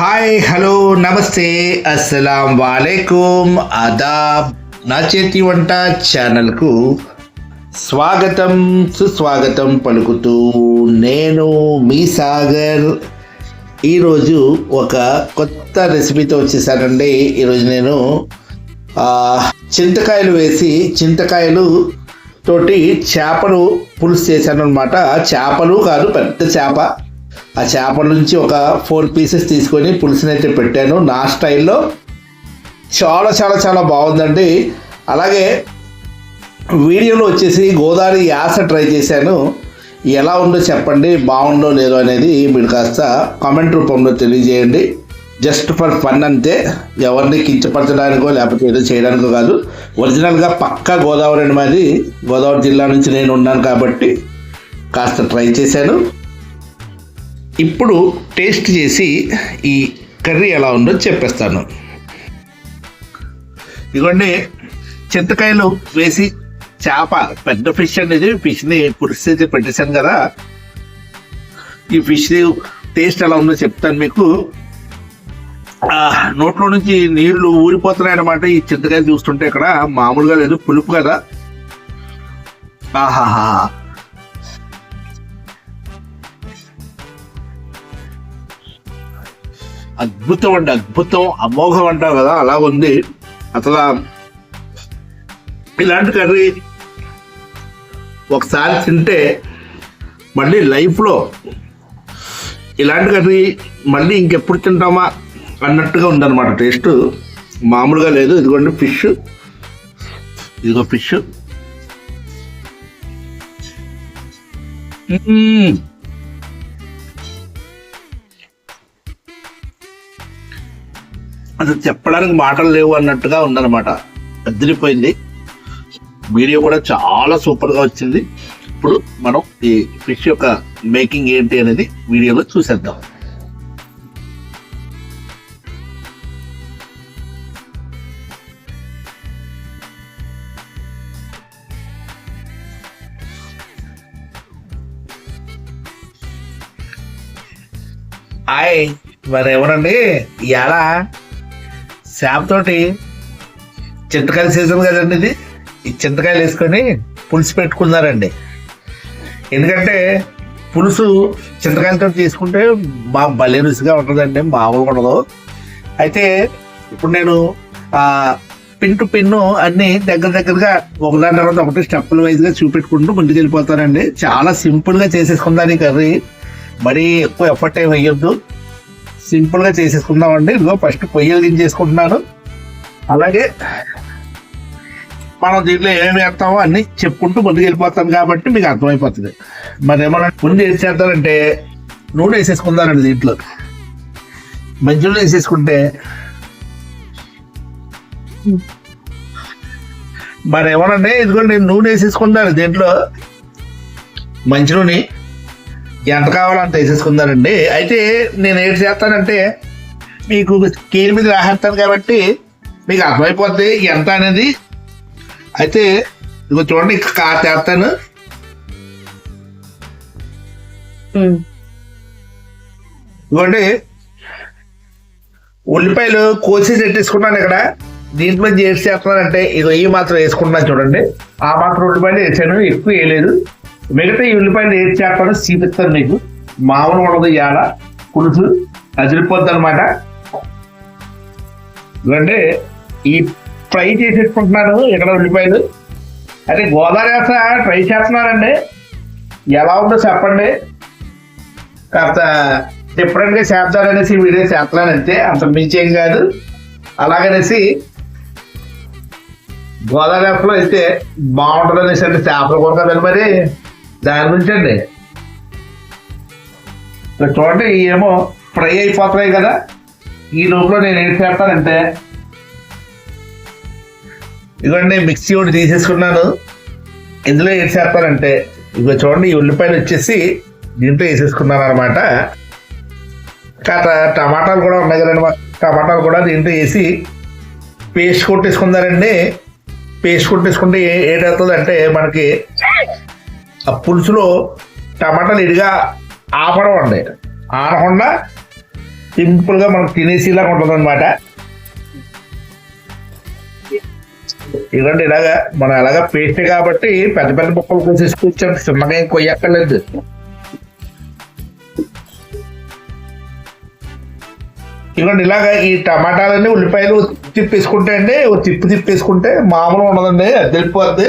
Hi hello నమస్తే అస్సలం వాలేకుం అదాబ్ నా చేతి వంట ఛానల్కు స్వాగతం సుస్వాగతం పలుకుతూ నేను మీ సాగర్. ఈరోజు ఒక కొత్త రెసిపీతో వచ్చేసానండి. ఈరోజు నేను చింతకాయలు వేసి చింతకాయలు తోటి చేపలు పులుసు చేశాను అనమాట చేపలు కాదు పెద్ద చేప. ఆ చేపల నుంచి ఒక ఫోర్ పీసెస్ తీసుకొని పులుసునైతే పెట్టాను. నా స్టైల్లో చాలా చాలా చాలా బాగుందండి. అలాగే వీడియోలో వచ్చేసి గోదావరి యాస ట్రై చేశాను. ఎలా ఉందో చెప్పండి బాగుందో లేదో అనేది మీరు కాస్త కామెంట్ రూపంలో తెలియజేయండి. జస్ట్ ఫర్ ఫన్ అంతే. ఎవరిని కించపరచడానికో లేకపోతే ఏదో చేయడానికో కాదు. ఒరిజినల్గా పక్కా గోదావరి అండి మాది. గోదావరి జిల్లా నుంచి నేను ఉన్నాను కాబట్టి కాస్త ట్రై చేశాను. ఇప్పుడు టేస్ట్ చేసి ఈ కర్రీ ఎలా ఉందో చెప్పేస్తాను. ఇదిగోండి చింతకాయలు వేసి చేప పెద్ద ఫిష్ అనేది ఫిష్ని పులుసు పెట్టేశాను కదా. ఈ ఫిష్ టేస్ట్ ఎలా ఉందో చెప్తాను మీకు. నోట్లో నుంచి నీళ్ళు ఊరిపోతున్నాయి అన్నమాట ఈ చింతకాయలు చూస్తుంటే ఇక్కడ. మామూలుగా లేదు పులుపు కదా. ఆహాహా. అద్భుతం అండి అద్భుతం. అమోఘం అంటారు కదా అలా ఉంది. అసలు ఇలాంటి కర్రీ ఒకసారి తింటే మళ్ళీ లైఫ్లో ఇలాంటి కర్రీ మళ్ళీ ఇంకెప్పుడు తింటామా అన్నట్టుగా ఉందన్నమాట. టేస్ట్ మామూలుగా లేదు. ఇదిగోండి ఫిష్. ఇదిగో ఫిష్. అసలు చెప్పడానికి మాటలు లేవు అన్నట్టుగా ఉందన్నమాట. అదిరిపోయింది వీడియో కూడా చాలా సూపర్గా వచ్చింది. ఇప్పుడు మనం ఈ ఫిష్ యొక్క మేకింగ్ ఏంటి అనేది వీడియోలో చూసేద్దాం. హాయ్ మరి ఎవరండి? చేప తోటి చింతకాయల సీజన్ కదండి ఇది. ఈ చింతకాయలు వేసుకొని పులుసు పెట్టుకున్నారండి. ఎందుకంటే పులుసు చింతకాయలతో తీసుకుంటే బాగా భలే రుచిగా ఉంటుందండి మామూలుగా ఉండదు. అయితే ఇప్పుడు నేను పిన్ టు పిన్ను అన్ని దగ్గర దగ్గరగా ఒకదాని తర్వాత ఒకటి స్టెప్పుల వైజ్గా చూపెట్టుకుంటూ ముందుకు వెళ్ళిపోతానండి చాలా సింపుల్గా చేసేసుకుందాను ఈ కర్రీ. మరీ ఎక్కువ ఎఫర్ట్ ఏమి వేయొద్దు సింపుల్గా చేసేసుకుందామండి. ఇదిగో ఫస్ట్ పొయ్యలు దించేసుకుంటున్నాను. అలాగే మనం దీంట్లో ఏమేమి వేస్తామో అన్ని చెప్పుకుంటూ ముందుకు వెళ్ళిపోతాను కాబట్టి మీకు అర్థమైపోతుంది. మరి ఏమన్నా ముందు ఏం చేద్దామంటే నూనె వేసేసుకుందానండి దీంట్లో. మంచిలో వేసేసుకుంటే మరి ఏమనండి ఇదిగోండి నేను నూనె వేసేసుకుందాను దీంట్లో. మంచి నూనె ఎంత కావాలంత వేసేసుకుందానండి. అయితే నేను ఏం చేస్తానంటే మీకు కీలు మీద రాసేస్తాను కాబట్టి మీకు అర్థమైపోద్ది ఎంత అనేది. అయితే ఇదిగో చూడండి ఇంకా కార్ చేస్తాను. ఇదిగోండి. ఉల్లిపాయలు కోసి పెట్టేసుకున్నాను ఇక్కడ. దీంట్లో ఏం చేస్తున్నానంటే ఇదో ఈ మాత్రం వేసుకుంటున్నాను చూడండి. ఆ మాత్రం ఉల్లిపాయలు వేసాను ఎక్కువ వేయలేదు. మిగతా ఈ ఉల్లిపాయలు ఏది చేస్తానో చూపిస్తాను మీకు మామూలు ఉండదు ఇవాళ పులుసు అదిరిపోద్ది అనమాట ఎందుకంటే ఈ ఫ్రై చేసేసుకుంటున్నాను ఇక్కడ ఉల్లిపాయలు. అదే గోదావరి వేస ట్రై చేస్తున్నారండి. ఎలా ఉందో చెప్పండి. కాస్త డిఫరెంట్గా చేద్దామనేసి వీడియో చేస్తున్నాను అంతే. అంత మించేం ఏం కాదు. అలాగనేసి గోదావరి వేపలో అయితే బాగుంటుంది అనేసి అంటే చేపలు కూడా మరి. దాని గురించి అండి. చూడండి ఏమో ఫ్రై అయిపోతున్నాయి కదా. ఈ లోపల నేను ఏం చేస్తానంటే ఇదిగోండి మిక్సీ ఒకటి తీసేసుకున్నాను. ఇందులో ఏం చేస్తానంటే ఇక చూడండి ఈ ఉల్లిపాయలు వచ్చేసి దీంట్లో వేసేసుకున్నాను అనమాట కాత టమాటాలు కూడా ఉన్నాయి కదండి టమాటాలు కూడా దీంట్లో వేసి పేస్ట్ కొట్టేసుకున్నారండి పేస్ట్ కొట్టేసుకుంటే ఏ ఏటవుతుంది అంటే మనకి ఆ పులుసులో టమాటాలు ఇడిగా ఆపడం అండి. ఆనకుండా సింపుల్గా మనం తినేసేలా ఉంటుంది అనమాట ఇదండి ఇలాగా మనం ఎలాగా పేస్ట్ కాబట్టి పెద్ద పెద్ద ముక్కలు కోసేసుకొచ్చాం చిన్నగా ఏం కొయ్యక్కర్లేదు. ఇదిగోండి ఇలాగా ఈ టమాటాలన్నీ ఉల్లిపాయలు తిప్పేసుకుంటే అండి ఓ తిప్పు తిప్పేసుకుంటే మామూలు ఉండదండి. అది తెలిపోద్ది.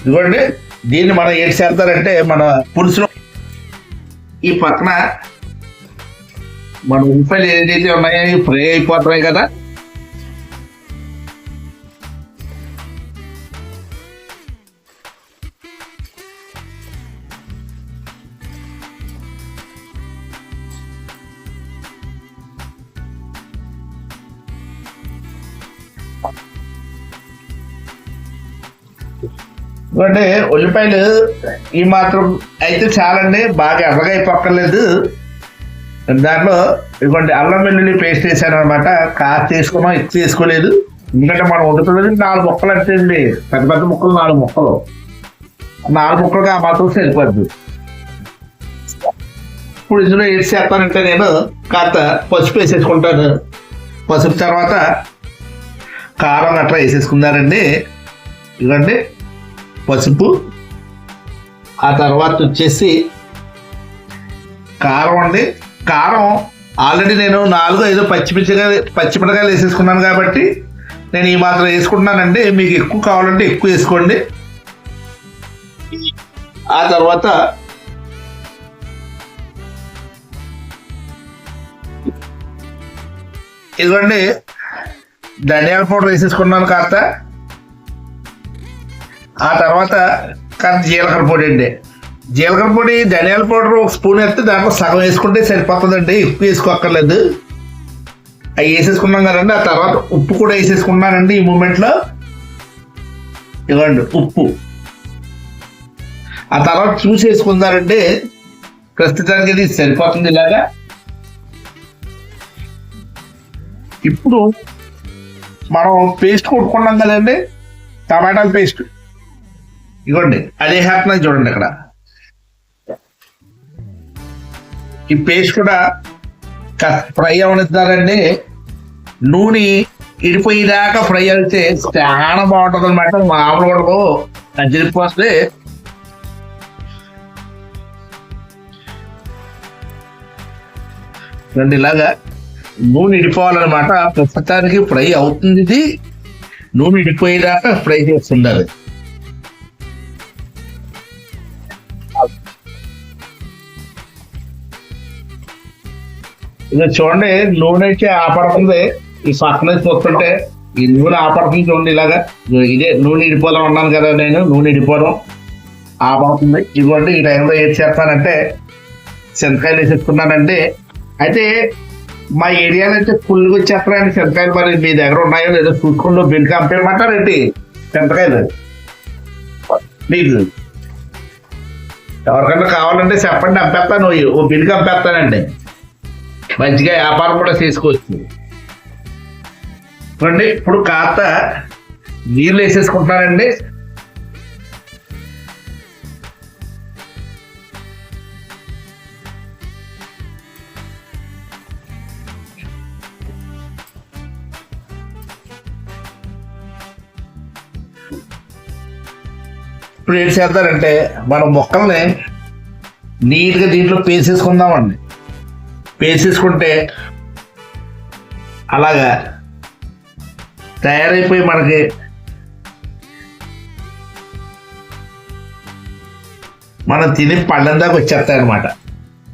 ఇదిగోండి దీన్ని మనం ఏం చేస్తారంటే మన పులుసులో ఈ పక్కన మన ఉల్లిపాయలు ఏదైతే ఉన్నాయో ఫ్రై అయిపోతున్నాయి కదా. ఎందుకంటే ఉల్లిపాయలు ఈ మాత్రం అయితే చాలండి బాగా ఎర్రగా అయిపోక్కర్లేదు. దాంట్లో ఇదిగోండి అల్లం వెల్లుల్లి పేస్ట్ వేసాను అనమాట కాస్త వేసుకున్నాం ఎక్కువ వేసుకోలేదు ఎందుకంటే మనం వండుతున్నది నాలుగు ముక్కలు అంటే అండి. పెద్ద పెద్ద ముక్కలు నాలుగు ముక్కలు. నాలుగు ముక్కలుగా ఆ మాత్రం సరిపోద్ది. ఇప్పుడు ఇందులో ఏం చేస్తానంటే నేను కాస్త పసుపు వేసేసుకుంటాను. పసుపు తర్వాత కారం అట్లా వేసేసుకున్నారండి. ఇదిగోండి పసుపు. ఆ తర్వాత వచ్చేసి కారం అండి. కారం ఆల్రెడీ నేను నాలుగు ఐదు పచ్చిమిర్చిగా పచ్చిమిరకాయలు వేసేసుకున్నాను కాబట్టి నేను ఈ మాత్రం వేసుకుంటున్నానండి. మీకు ఎక్కువ కావాలంటే ఎక్కువ వేసుకోండి. ఆ తర్వాత ఇదిగోండి. ధనియాల పౌడర్ వేసేసుకున్నాను కాస్త. ఆ తర్వాత కాస్త జీలకర్ర పొడి అండి. జీలకర్ర పొడి ధనియాల పౌడర్ ఒక స్పూన్ వేస్తే దాంట్లో సగం వేసుకుంటే సరిపోతుందండి. ఎక్కువ వేసుకోక్కర్లేదు. అవి వేసేసుకున్నాం కదండి. ఆ తర్వాత ఉప్పు కూడా వేసేసుకున్నానండి ఈ మూమెంట్లో ఇవ్వండి ఉప్పు. ఆ తర్వాత చూసి వేసుకున్నారంటే ప్రస్తుతానికి ఇది సరిపోతుంది ఇలాగా. ఇప్పుడు మనం పేస్ట్ కొట్టుకున్నాం కదండి టమాటాల పేస్ట్ ఇగోండి అదే హ్యాపీ చూడండి ఇక్కడ ఈ పేస్ట్ కూడా ఫ్రై అవనిస్తారండి. నూనె ఇడిపోయేదాకా ఫ్రై అయితే చాలా బాగుంటుంది అనమాట మామూలు కూడా వస్తే. రెండు ఇలాగా. నూనె ఇడిపోవాలన్నమాట ప్రస్తుతానికి ఫ్రై అవుతుంది ఇది. నూనె ఇడిపోయేదాకా ఫ్రై చేస్తుండాలి. ఇక చూడండి నూనె అయితే ఆపడుతుంది. ఈ పక్కన చూస్తుంటే ఈ నూనె ఆపడుతుంది చూడండి ఇలాగా. ఇదే నూనె ఇడిపోదాం అన్నాను కదా నేను నూనె ఇడిపోవడం ఆపడుతుంది. ఇదిగోండి ఈ టైంలో ఏం చేస్తానంటే చింతకాయలు వేసేసుకున్నానండి. అయితే మా ఏరియాలో అయితే ఫుల్గా వచ్చేస్తారండి చింతకాయలు మరి మీ దగ్గర ఉన్నాయో లేదో చూసుకుంటూ బిల్ కంపేయమంటారండి చింతకాయలు? మీకు ఎవరికైనా కావాలంటే చెప్పండి పంపేస్తాను. ఓ బిల్ కంపేస్తానండి. మంచిగా వ్యాపారం కూడా చేసుకోవచ్చు. చూడండి ఇప్పుడు కాస్త నీళ్ళు వేసేసుకుంటున్నానండి. ఇప్పుడు ఏం చేద్దారంటే మన మొక్కల్ని నీట్గా దీంట్లో పేసేసుకుందామండి పేసేసుకుంటే అలాగా తయారైపోయి మనకి మనం తిని పళ్ళం దాకా వచ్చేస్తాయన్నమాట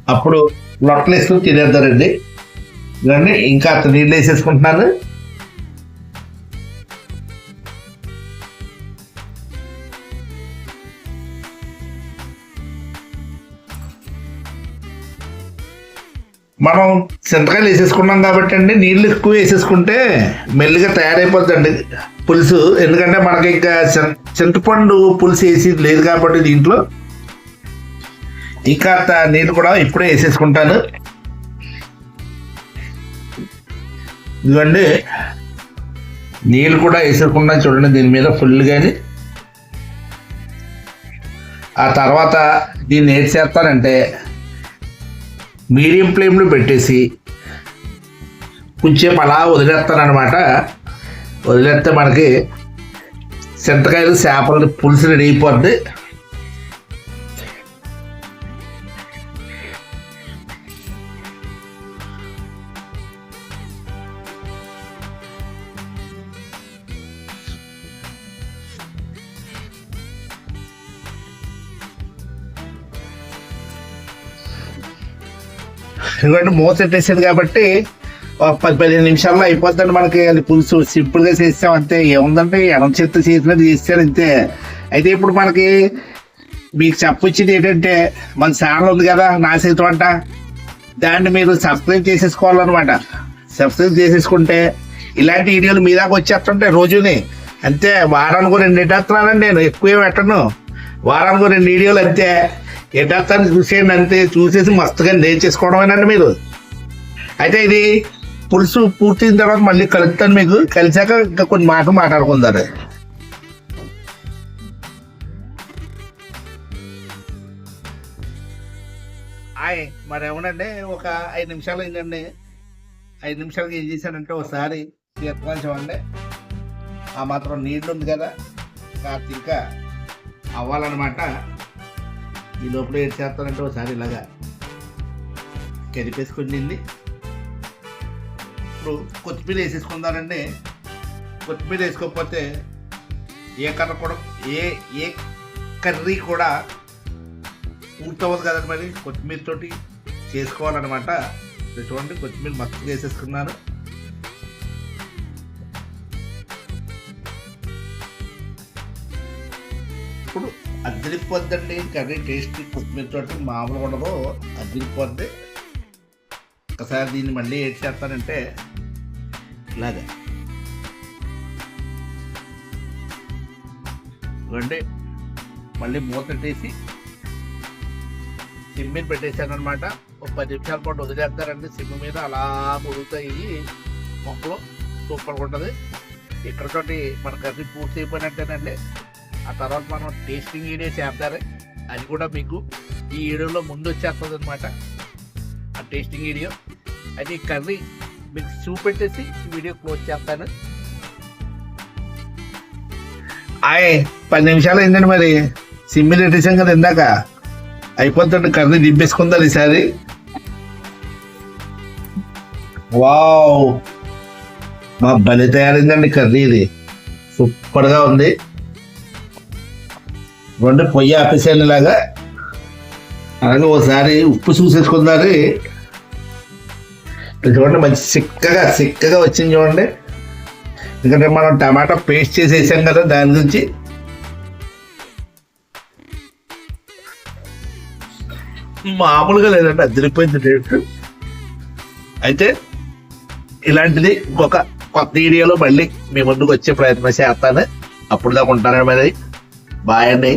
అప్పుడు లొట్టలు వేసుకుని తినేద్దారండి ఇవన్నీ ఇంకా అంత నీళ్ళు వేసేసుకుంటున్నాను మనం చింతకాయలు వేసేసుకున్నాం కాబట్టి అండి నీళ్ళు ఎక్కువ వేసేసుకుంటే మెల్లిగా తయారైపోతుందండి పులుసు. ఎందుకంటే మనకి ఇంకా చింతపండు పులుసు వేసి లేదు కాబట్టి దీంట్లో ఇంకా నీళ్ళు కూడా ఇప్పుడే వేసేసుకుంటాను. ఇదిగోండి నీళ్ళు కూడా వేసేసుకున్నాను చూడండి దీని మీద ఫుల్ కానీ ఆ తర్వాత దీన్ని ఏం చేస్తానంటే మీడియం ఫ్లేమ్లో పెట్టేసి కొంచెం అలా వదిలేస్తానమాట వదిలేస్తే మనకి చింతకాయలు చేపలు పులుసు రెడీ అయిపోద్ది. ఎందుకంటే మూత పెట్టేసింది కాబట్టి ఒక పది పదిహేను నిమిషాల్లో అయిపోద్దండి మనకి. అది పులుసు సింపుల్గా చేసాం అంతే. ఏముందంటే ఎడం చేత్తో చేసినట్టు చేస్తారు అంతే. అయితే ఇప్పుడు మనకి మీకు చెప్పొచ్చింది ఏంటంటే మన ఛానల్ ఉంది కదా నా చేతి వంట దాన్ని మీరు సబ్స్క్రైబ్ చేసేసుకోవాలన్నమాట. సబ్స్క్రైబ్ చేసేసుకుంటే ఇలాంటి వీడియోలు మీ దాకా వచ్చేస్తుంటాయి రోజుని. అంతే వారానికి రెండు ఎట్టేస్తున్నానండి నేను ఎక్కువ పెట్టను. వారానికి రెండు వీడియోలు అంతే. యథార్థాన్ని చూసేయండి అంతే చూసేసి మస్తుగా నేర్చేసుకోవడమేనండి మీరు. అయితే ఇది పులుసు పూర్తయిన తర్వాత మళ్ళీ కలుపుతాను మీకు. కలిసాక ఇంకా కొన్ని మాటలు మాట్లాడుకుందారు హాయ్ మరి ఏమనండి ఒక ఐదు నిమిషాలు అయిందండి. ఐదు నిమిషాలకి ఏం చేశానంటే ఒకసారి తీర్పాల్చమండి ఆ మాత్రం నీళ్ళు ఉంది కదా. ఇంకా అవ్వాలన్నమాట. ఈ లోపల ఏం చేస్తానంటే ఒకసారి ఇలాగా కదిపేసుకుంది ఇప్పుడు కొత్తిమీర వేసేసుకుందానండి. కొత్తిమీర వేసుకోకపోతే ఏ కర్ర కూడా ఏ ఏ కర్రీ కూడా పూర్తవ్వదు కదండి మరి. కొత్తిమీర తోటి చేసుకోవాలన్నమాట. చూడండి కొత్తిమీర మస్తుగా వేసేసుకున్నాను. ఇప్పుడు అద్దరిపోద్దండి కర్రీ టేస్ట్ కొత్తిమీర తోటి మామూలుగా ఉండదు. అద్దరిపోద్ది ఒకసారి దీన్ని మళ్ళీ ఏం చేస్తానంటే ఇలాగా. ఇవ్వండి. మళ్ళీ మూత పెట్టేసి సిమ్ మీద పెట్టేశాను అనమాట ఒక పది నిమిషాల పాటు వదిలేస్తారండి. సిమ్ మీద అలా ఉడుగుతాయి మొక్కలు సూపర్గా ఉంటుంది. ఇక్కడతోటి మన కర్రీ పూర్తి అయిపోయినట్టేనండి. ఆ తర్వాత మనం టేస్టింగ్ వీడియో చేస్తారు అది కూడా మీకు ఈ వీడియోలో ముందు వచ్చేస్తుంది అనమాట ఆ టేస్టింగ్ వీడియో అయితే ఈ కర్రీ మీకు చూపెట్టేసి ఈ వీడియో క్లోజ్ చేస్తాను. ఆయ్ పది నిమిషాలు అయిందండి మరి. సిమ్మిల్ పెట్టేసాం కదా ఇందాక. అయిపోతుంది కర్రీ దింపేసుకుందా ఈసారి. వావ్. మా బలి తయారైందండి కర్రీ ఇది. సూపర్గా ఉంది. రెండు పొయ్యి ఆపేసాను అలాగే ఒకసారి ఉప్పు చూసేసుకుందారి చూడండి మంచి చిక్కగా చిక్కగా వచ్చింది చూడండి. ఎందుకంటే మనం టమాటా పేస్ట్ చేసేసాం కదా దాని గురించి. మామూలుగా లేదండి అదిరిపోయింది రేటు అయితే ఇలాంటిది ఇంకొక కొత్త వీడియోలో మళ్ళీ మీ ముందుకు వచ్చే ప్రయత్నం చేస్తాను. అప్పుడు దాకా ఉంటాను మరి. బాయ్ అండి